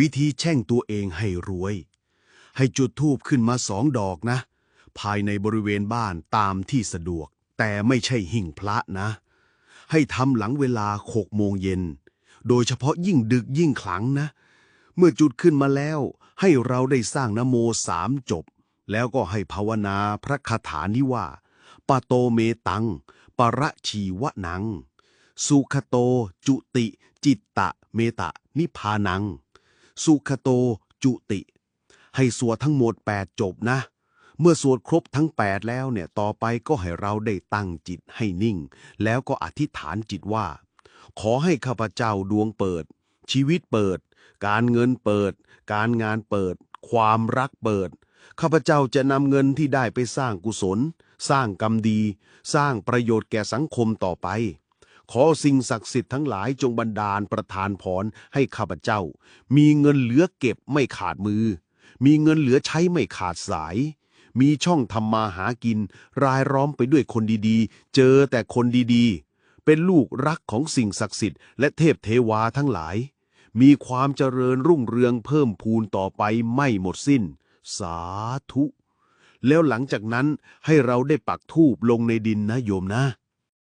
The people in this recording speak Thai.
วิธีแช่งตัวเองให้รวย ให้จุดธูปขึ้นมาสองดอกนะ ภายในบริเวณบ้านตามที่สะดวก แต่ไม่ใช่หิ่งพระนะ ให้ทำหลังเวลาหกโมงเย็น โดยเฉพาะยิ่งดึกยิ่งขลังนะ เมื่อจุดขึ้นมาแล้ว ให้เราได้สร้างนโมสามจบ แล้วก็ให้ภาวนาพระคาถานี้ว่าปะโตเมตัง ประชีวะนัง สุขโต จุติ จิตตะ เมตะ นิพพานัง สุขโต จุติ ให้สวดทั้งหมด 8 จบนะ เมื่อสวดครบทั้ง 8 แล้วเนี่ยต่อไปก็ให้เราได้ตั้งจิตให้นิ่ง แล้วก็อธิษฐานจิตว่า ขอให้ข้าพเจ้าดวงเปิด ชีวิตเปิด การเงินเปิด การงานเปิด ความรักเปิดข้าพเจ้าจะนำเงินที่ได้ไปสร้างกุศล สร้างกรรมดี สร้างประโยชน์แก่สังคมต่อไป ขอสิ่งศักดิ์สิทธิ์ทั้งหลายจงบันดาลประทานพรให้ข้าพเจ้า มีเงินเหลือเก็บไม่ขาดมือ มีเงินเหลือใช้ไม่ขาดสาย มีช่องทำมาหากิน รายล้อมไปด้วยคนดีๆ เจอแต่คนดีๆ เป็นลูกรักของสิ่งศักดิ์สิทธิ์และเทพเทวาทั้งหลาย มีความเจริญรุ่งเรืองเพิ่มพูนต่อไปไม่หมดสิ้น สาธุ แล้วหลังจากนั้นให้เราได้ปักธูปลงในดินนะโยมนะ